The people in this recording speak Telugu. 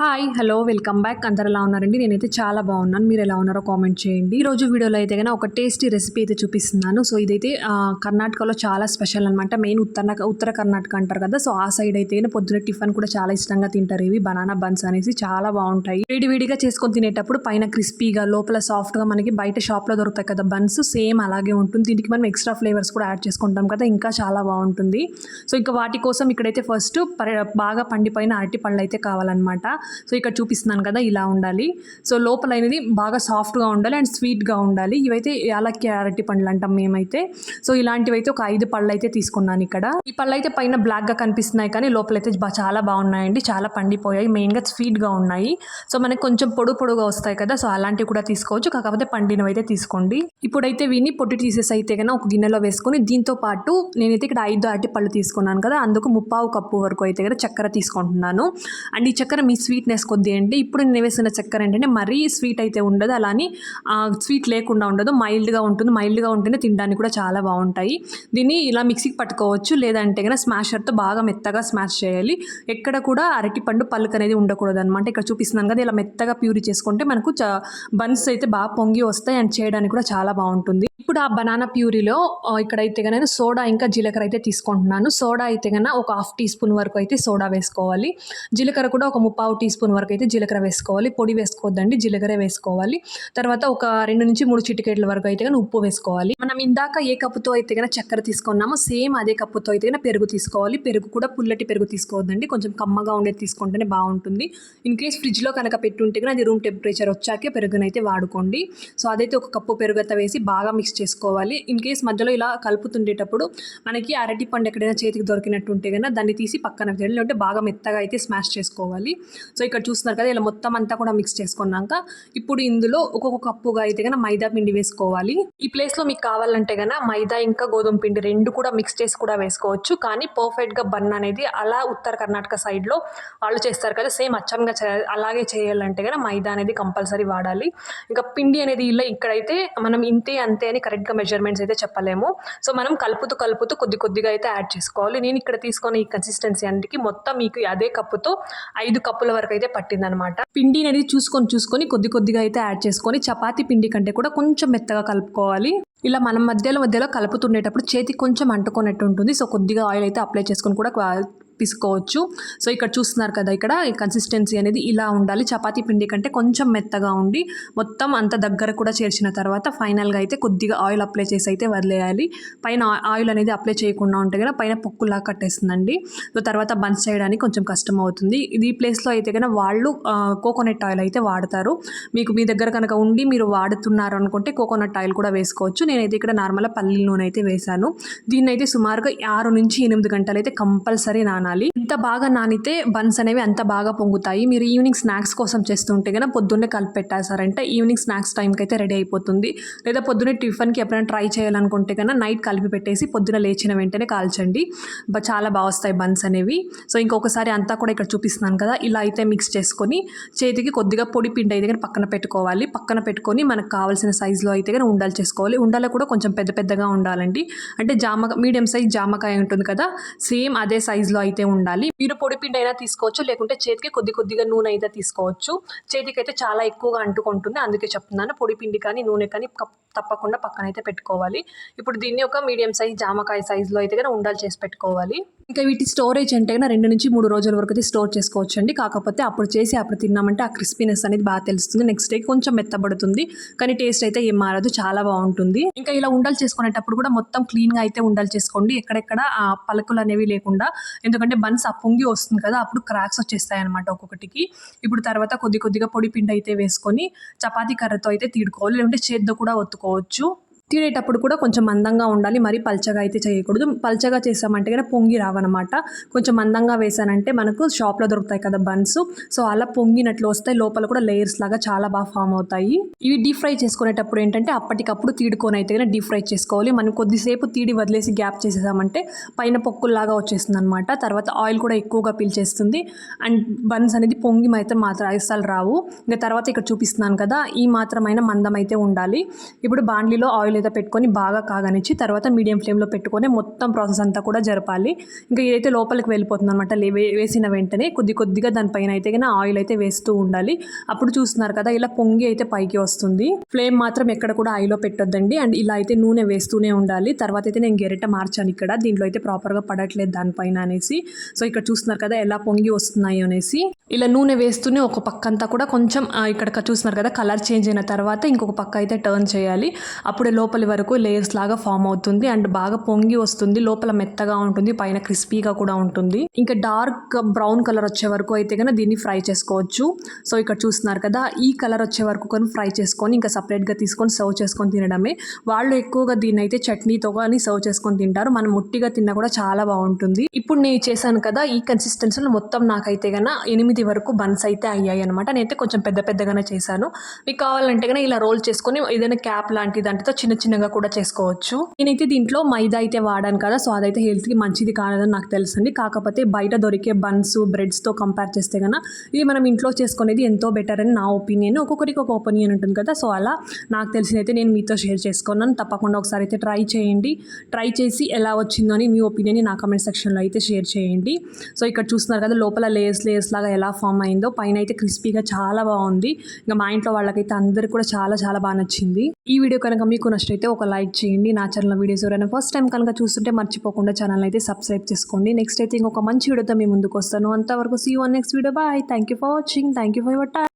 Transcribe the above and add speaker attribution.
Speaker 1: హాయ్ హలో వెల్కమ్ బ్యాక్ అందరు ఎలా ఉన్నారండి? నేనైతే చాలా బాగున్నాను. మీరు ఎలా ఉన్నారో కామెంట్ చేయండి. ఈ రోజు వీడియోలో అయితే కనుక ఒక టేస్టీ రెసిపీ అయితే చూపిస్తున్నాను. సో ఇదైతే కర్ణాటకలో చాలా స్పెషల్ అనమాట మెయిన్ ఉత్తర ఉత్తర కర్ణాటక అంటారు కదా? సో ఆ సైడ్ అయితే కనుక పొద్దున టిఫిన్ కూడా చాలా ఇష్టంగా తింటారు. ఇవి బనానా బన్స్ అనేసి చాలా బాగుంటాయి. వేడివేడిగా చేసుకొని తినేటప్పుడు పైన క్రిస్పీగా లోపల సాఫ్ట్గా మనకి బయట షాప్లో దొరుకుతాయి కదా బన్స్ సేమ్ అలాగే ఉంటుంది. దీనికి మనం ఎక్స్ట్రా ఫ్లేవర్స్ కూడా యాడ్ చేసుకుంటాం కదా? ఇంకా చాలా బాగుంటుంది. సో ఇంకా వాటి కోసం ఇక్కడైతే ఫస్ట్ బాగా పండిపోయిన అరటి పళ్ళు అయితే కావాలన్నమాట. సో ఇక్కడ చూపిస్తున్నాను కదా ఇలా ఉండాలి. సో లోపల అనేది బాగా సాఫ్ట్గా ఉండాలి అండ్ స్వీట్గా ఉండాలి. ఇవైతే యాలక్కి అరటి పండ్లు అంటాం మేమైతే. సో ఇలాంటివైతే ఒక ఐదు పళ్ళు అయితే తీసుకున్నాను ఇక్కడ. ఈ పళ్ళు అయితే పైన బ్లాక్గా కనిపిస్తున్నాయి కానీ లోపలైతే చాలా బాగున్నాయండి. చాలా పండిపోయాయి. మెయిన్గా స్వీట్గా ఉన్నాయి. సో మనకి కొంచెం పొడు పొడుగా వస్తాయి కదా సో అలాంటివి కూడా తీసుకోవచ్చు. కాకపోతే పండినవి అయితే తీసుకోండి. ఇప్పుడైతే విని పొట్టి తీసేసి అయితే కన్నా ఒక గిన్నెలో వేసుకొని దీంతో పాటు నేనైతే ఇక్కడ ఐదు అరటి పళ్ళు తీసుకున్నాను కదా అందుకు ముప్పావు కప్పు వరకు అయితే కదా చక్కెర తీసుకుంటున్నాను. అండ్ ఈ చక్కెర మీ స్వీట్నెస్ కొద్ది అంటే ఇప్పుడు నేను వేసిన చక్కెర ఏంటంటే మరీ స్వీట్ అయితే ఉండదు. అలాని స్వీట్ లేకుండా ఉండదు. మైల్డ్గా ఉంటుంది. మైల్డ్గా ఉంటేనే తినడానికి కూడా చాలా బాగుంటాయి. దీన్ని ఇలా మిక్సీకి పట్టుకోవచ్చు. లేదంటే కనుక స్మాషర్తో బాగా మెత్తగా స్మాష్ చేయాలి. ఎక్కడ కూడా అరటిపండు పలుకు అనేది ఉండకూడదు అనమాట ఇక్కడ చూపిస్తున్నాను కదా ఇలా మెత్తగా ప్యూరీ చేసుకుంటే మనకు బన్స్ అయితే బాగా పొంగి వస్తాయి. అండ్ చేయడానికి కూడా చాలా బాగుంటుంది. ఇప్పుడు ఆ బనానా ప్యూరీలో ఇక్కడైతే కనుక సోడా ఇంకా జీలకర్ర అయితే తీసుకుంటున్నాను. సోడా అయితే కనుక ఒక హాఫ్ టీ స్పూన్ వరకు అయితే సోడా వేసుకోవాలి. జీలకర్ర కూడా ఒక ముప్పావు టీ స్పూన్ వరకు అయితే జీలకర్ర వేసుకోవాలి. పొడి వేసుకోవద్దండి జీలకర్ర వేసుకోవాలి. తర్వాత ఒక రెండు నుంచి మూడు చిటికెట్ల వరకు అయితే కనుక ఉప్పు వేసుకోవాలి. మనం ఇందాక ఏ కప్పుతో అయితే కనుక చక్కెర తీసుకున్నామో సేమ్ అదే కప్పుతో అయితే కనుక పెరుగు తీసుకోవాలి. పెరుగు కూడా పుల్లటి పెరుగు తీసుకోవద్దండి. కొంచెం కమ్మగా ఉండేది తీసుకుంటేనే బాగుంటుంది. ఇన్ కేస్ ఫ్రిడ్జ్లో కనుక పెట్టుంటే కనుక అది రూమ్ టెంపరేచర్ వచ్చాకే పెరుగునైతే వాడుకోండి. సో అదైతే ఒక కప్పు పెరుగత వేసి బాగా మిక్స్ చేసుకోవాలి. ఇన్ కేస్ మధ్యలో ఇలా కలుపుతుండేటప్పుడు మనకి అరటి పండు ఎక్కడైనా చేతికి దొరికినట్టు ఉంటే కనుక దాన్ని తీసి పక్కన పెట్టండి. లేదంటే బాగా మెత్తగా అయితే స్మాష్ చేసుకోవాలి. సో ఇక్కడ చూస్తున్నారు కదా ఇలా మొత్తం అంతా కూడా మిక్స్ చేసుకున్నాక ఇప్పుడు ఇందులో ఒక్కొక్క కప్పుగా అయితే కనుక మైదా పిండి వేసుకోవాలి. ఈ ప్లేస్లో మీకు కావాలంటే కనుక మైదా ఇంకా గోధుమ పిండి రెండు కూడా మిక్స్ చేసి కూడా వేసుకోవచ్చు. కానీ పర్ఫెక్ట్గా బన్ అనేది అలా ఉత్తర కర్ణాటక సైడ్లో వాళ్ళు చేస్తారు కదా సేమ్ అచ్చంగా అలాగే చేయాలంటే కనుక మైదా అనేది కంపల్సరీ వాడాలి. ఇంకా పిండి అనేది ఇలా ఇక్కడైతే మనం ఇంతే అంతే అని కరెక్ట్గా మెజర్మెంట్స్ అయితే చెప్పలేము. సో మనం కలుపుతూ కలుపుతూ కొద్ది కొద్దిగా అయితే యాడ్ చేసుకోవాలి. నేను ఇక్కడ తీసుకున్న ఈ కన్సిస్టెన్సీ అన్నిటికి మొత్తం మీకు అదే కప్పుతో ఐదు కప్పుల వరకు అయితే పట్టిందనమాట పిండి అనేది చూసుకొని చూసుకొని కొద్ది కొద్దిగా అయితే యాడ్ చేసుకొని చపాతీ పిండి కంటే కూడా కొంచెం మెత్తగా కలుపుకోవాలి. ఇలా మనం మధ్యలో మధ్యలో కలుపుతుండేటప్పుడు చేతికి కొంచెం అంటుకున్నట్టు ఉంటుంది. సో కొద్దిగా ఆయిల్ అయితే అప్లై చేసుకొని కూడా పిసుకోవచ్చు సో ఇక్కడ చూస్తున్నారు కదా ఇక్కడ ఈ కన్సిస్టెన్సీ అనేది ఇలా ఉండాలి. చపాతీ పిండి కంటే కొంచెం మెత్తగా ఉండి మొత్తం అంత దగ్గర కూడా చేర్చిన తర్వాత ఫైనల్గా అయితే కొద్దిగా ఆయిల్ అప్లై చేసి అయితే వదిలేయాలి. పైన ఆ- ఆయిల్ అనేది అప్లై చేయకుండా ఉంటే కదా పైన పొక్కులా కట్టేస్తుందండి. సో తర్వాత బన్స్ చేయడానికి కొంచెం కష్టం అవుతుంది. ఇది ఈ ప్లేస్లో అయితే కనుక వాళ్ళు కోకోనట్ ఆయిల్ అయితే వాడతారు. మీకు మీ దగ్గర కనుక ఉండి మీరు వాడుతున్నారు అనుకుంటే కోకోనట్ ఆయిల్ కూడా వేసుకోవచ్చు. నేనైతే ఇక్కడ నార్మల్గా పల్లీల నూనె అయితే వేశాను. దీన్ని అయితే సుమారుగా ఆరు నుంచి ఎనిమిది గంటలు అయితే కంపల్సరీ నానాలి. ఇంత బాగా నానితే బన్స్ అనేవి అంత బాగా పొంగుతాయి. మీరు ఈవినింగ్ స్నాక్స్ కోసం చేస్తుంటే కనుక పొద్దున్నే కలిపి పెట్టేశారంటే ఈవినింగ్ స్నాక్స్ టైంకి అయితే రెడీ అయిపోతుంది. లేదా పొద్దున్నే టిఫిన్కి ఎప్పుడైనా ట్రై చేయాలనుకుంటే కనుక నైట్ కలిపి పెట్టేసి పొద్దున లేచిన వెంటనే కాల్చండి. చాలా బాగా వస్తాయి బన్స్ అనేవి. సో ఇంకొకసారి అంతా కూడా ఇక్కడ చూపిస్తున్నాను కదా ఇలా అయితే మిక్స్ చేసుకొని చేతికి కొద్దిగా పొడి పిండి అయితే కనుక పక్కన పెట్టుకోవాలి. పక్కన పెట్టుకొని మనకు కావాల్సిన సైజులో అయితే కనుక ఉండాలి చేసుకోవాలి. ఉండాలి కూడా కొంచెం పెద్ద పెద్దగా ఉండాలండి. అంటే జామ మీడియం సైజ్ జామకాయ ఉంటుంది కదా సేమ్ అదే సైజులో అయితే ఉండాలి. మీరు పొడి పిండి అయినా తీసుకోవచ్చు లేకుంటే చేతికి కొద్ది కొద్దిగా నూనె అయితే తీసుకోవచ్చు. చేతికి అయితే చాలా ఎక్కువగా అంటుకుంటుంది అందుకే చెప్తున్నాను. పొడి పిండి కానీ నూనె కానీ కప్- తప్పకుండా పక్కన అయితే పెట్టుకోవాలి. ఇప్పుడు దీన్ని ఒక మీడియం సైజ్ జామకాయ సైజులో అయితే కనుక ఉండాలి చేసి పెట్టుకోవాలి. ఇంకా వీటి స్టోరేజ్ అంటే కన్నా రెండు నుంచి మూడు రోజుల వరకు అయితే స్టోర్ చేసుకోవచ్చు అండి కాకపోతే అప్పుడు చేసి అప్పుడు తిన్నామంటే ఆ క్రిస్పీనెస్ అనేది బాగా తెలుస్తుంది. నెక్స్ట్ డే కొంచెం మెత్తబడుతుంది. కానీ టేస్ట్ అయితే ఏం మారదు. చాలా బాగుంటుంది. ఇంకా ఇలా ఉండలు చేసుకునేటప్పుడు కూడా మొత్తం క్లీన్గా అయితే ఉండలు చేసుకోండి. ఎక్కడెక్కడ ఆ పలకలు అనేవి లేకుండా. ఎందుకంటే బన్స్ ఆ పొంగి వస్తుంది కదా అప్పుడు క్రాక్స్ వచ్చేస్తాయి అనమాట ఒక్కొక్కటికి. ఇప్పుడు తర్వాత కొద్ది కొద్దిగా పొడి పిండి అయితే వేసుకొని చపాతీ కర్రతో అయితే తీడుకోవాలి. లేదంటే చేత్తో కూడా ఒత్తుకోవచ్చు. తినేటప్పుడు కూడా కొంచెం మందంగా ఉండాలి. మరీ పల్చగా అయితే చేయకూడదు. పల్చగా చేసామంటే కనుక పొంగి రావన్నమాట కొంచెం మందంగా వేసానంటే మనకు షాప్లో దొరుకుతాయి కదా బన్స్. సో అలా పొంగినట్లు వస్తాయి లోపల కూడా లేయర్స్ లాగా చాలా బాగా ఫామ్ అవుతాయి. ఇవి డీప్ ఫ్రై చేసుకునేటప్పుడు ఏంటంటే అప్పటికప్పుడు తీడుకొని అయితే కనుక డీప్ ఫ్రై చేసుకోవాలి. మనం కొద్దిసేపు తీడి వదిలేసి గ్యాప్ చేసేసామంటే పైన పొక్కుల్లాగా వచ్చేస్తుంది అనమాట తర్వాత ఆయిల్ కూడా ఎక్కువగా పీల్చేస్తుంది. అండ్ బన్స్ అనేది పొంగి మాత్రం మాత్రం అస్సలు రావు. ఇంకా తర్వాత ఇక్కడ చూపిస్తున్నాను కదా ఈ మాత్రమైన మందం అయితే ఉండాలి. ఇప్పుడు బాండ్లీలో ఆయిల్ మీద పెట్టుకొని బాగా కాగనిచ్చి తర్వాత మీడియం ఫ్లేమ్లో పెట్టుకొని మొత్తం ప్రాసెస్ అంతా కూడా జరపాలి. ఇంకా ఇదైతే లోపలికి వెళ్ళిపోతుంది అనమాట వేసిన వెంటనే కొద్ది కొద్దిగా దానిపైన అయితే కానీ ఆయిల్ అయితే వేస్తూ ఉండాలి. అప్పుడు చూస్తున్నారు కదా ఇలా పొంగి అయితే పైకి వస్తుంది. ఫ్లేమ్ మాత్రం ఎక్కడ కూడా ఆయిల్లో పెట్టొద్దండి. అండ్ ఇలా అయితే నూనె వేస్తూనే ఉండాలి. తర్వాత అయితే నేను గెరెట మార్చాను ఇక్కడ. దీంట్లో అయితే ప్రాపర్గా పడట్లేదు దానిపైన అనేసి. సో ఇక్కడ చూస్తున్నారు కదా ఎలా పొంగి వస్తున్నాయి అనేసి. ఇలా నూనె వేస్తూనే ఒక పక్క అంతా కూడా కొంచెం ఇక్కడ చూస్తున్నారు కదా కలర్ చేంజ్ అయిన తర్వాత ఇంకొక పక్క అయితే టర్న్ చేయాలి. అప్పుడే లోపలి లోపలి వరకు లేయర్స్ లాగా ఫామ్ అవుతుంది అండ్ బాగా పొంగి వస్తుంది లోపల మెత్తగా ఉంటుంది పైన క్రిస్పీగా కూడా ఉంటుంది. ఇంకా డార్క్ బ్రౌన్ కలర్ వచ్చే వరకు అయితే కనుక దీన్ని ఫ్రై చేసుకోవచ్చు. సో ఇక్కడ చూస్తున్నారు కదా ఈ కలర్ వచ్చే వరకు కానీ ఫ్రై చేసుకొని ఇంకా సపరేట్గా తీసుకొని సర్వ్ చేసుకొని తినడమే. వాళ్ళు ఎక్కువగా దీన్ని అయితే చట్నీతో కానీ సర్వ్ చేసుకొని తింటారు. మనం ముట్టిగా తిన్నా కూడా చాలా బాగుంటుంది. ఇప్పుడు నేను చేశాను కదా ఈ కన్సిస్టెన్సీలో మొత్తం నాకైతే గన ఎనిమిది వరకు బన్స్ అయితే అయ్యాయి అనమాట నేనైతే కొంచెం పెద్ద పెద్దగానే చేశాను. మీకు కావాలంటే కనుక ఇలా రోల్ చేసుకొని ఏదైనా క్యాప్ లాంటి దాంట్లో చిన్న చిన్నగా కూడా చేసుకోవచ్చు. నేనైతే దీంట్లో మైదా అయితే వాడాను కదా సో అదైతే హెల్త్కి మంచిది కాదని నాకు తెలుసండి. కాకపోతే బయట దొరికే బన్స్ బ్రెడ్స్తో కంపేర్ చేస్తే కనుక ఇది మనం ఇంట్లో చేసుకునేది ఎంతో బెటర్ అని నా ఒపీనియన్. ఒక్కొక్కరికి ఒక ఒపీనియన్ ఉంటుంది కదా సో అలా నాకు తెలిసినైతే నేను మీతో షేర్ చేసుకున్నాను. తప్పకుండా ఒకసారి అయితే ట్రై చేయండి. ట్రై చేసి ఎలా వచ్చిందో అని మీ ఒపీనియన్ నా కమెంట్ సెక్షన్లో అయితే షేర్ చేయండి. సో ఇక్కడ చూస్తున్నారు కదా లోపల లేయర్స్ లేయర్స్ లాగా ఎలా ఫామ్ అయిందో. పైన అయితే క్రిస్పీగా చాలా బాగుంది. ఇంకా మా ఇంట్లో వాళ్ళకైతే అందరికీ కూడా చాలా చాలా బాగా నచ్చింది. ఈ వీడియో కనుక మీకు అయితే ఒక లైక్ చేయండి. నా ఛానల్ వీడియోస్ ఎవరైనా ఫస్ట్ టైం కనుక చూస్తుంటే మర్చిపోకుండా ఛానల్ అయితే సబ్స్క్రైబ్ చేసుకోండి. నెక్స్ట్ అయితే ఇంకొక మంచి వీడియోతో మీ ముందుకు వస్తాను. అంతవరకు see one next video bye thank you for watching thank you for your time